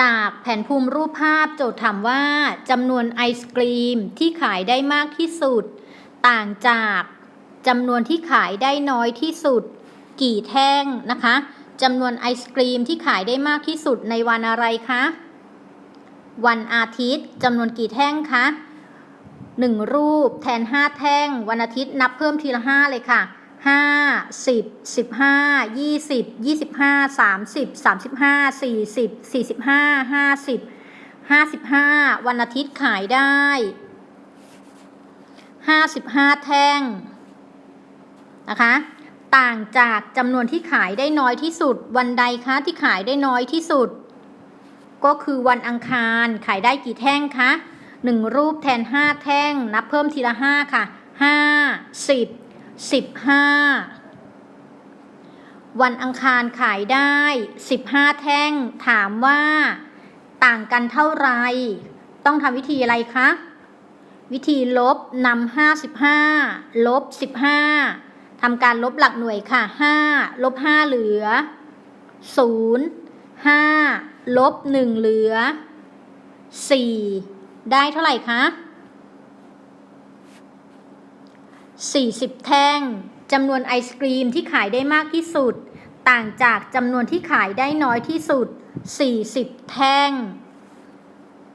จากแผนภูมิรูปภาพโจทย์ถามว่าจำนวนไอศกรีมที่ขายได้มากที่สุด ต่างจากจำนวนที่ขายได้น้อยที่สุด กี่แท่งนะคะจำนวนไอศกรีมที่ขายได้มากที่สุดในวันอะไรคะวันอาทิตย์จำนวนกี่แท่งคะหนึ่งรูปแทนห้าแท่ง วันอาทิตย์นับเพิ่มทีละห้าเลยค่ะ ห้าสิบสิบห้ายี่สิบยี่สิบห้าสามสิบสามสิบห้าสี่สิบสี่สิบห้าห้าสิบห้าสิบห้าวันอาทิตย์ขายได้ห้าสิบห้าแท่งนะคะต่างจากจำนวนที่ขายได้น้อยที่สุด วันใดคะที่ขายได้น้อยที่สุด ก็คือวันอังคารขายได้กี่แท่งคะหนึ่งรูปแทนห้าแท่ง นับเพิ่มทีละห้าค่ะห้าสิบ สิบห้าวันอังคารขายได้สิบห้าแท่ง ถามว่า ต่างกันเท่าไร ต้องทำวิธีอะไรคะ วิธีลบนำห้าสิบห้าลบสิบห้าทำการลบหลักหน่วยค่ะห้าลบห้าเหลือศูนย์ห้าลบหนึ่งเหลือสี่ได้เท่าไหร่คะ สี่สิบแท่งจำนวนไอศกรีมที่ขายได้มากที่สุด ต่างจากจำนวนที่ขายได้น้อยที่สุด 40 แท่ง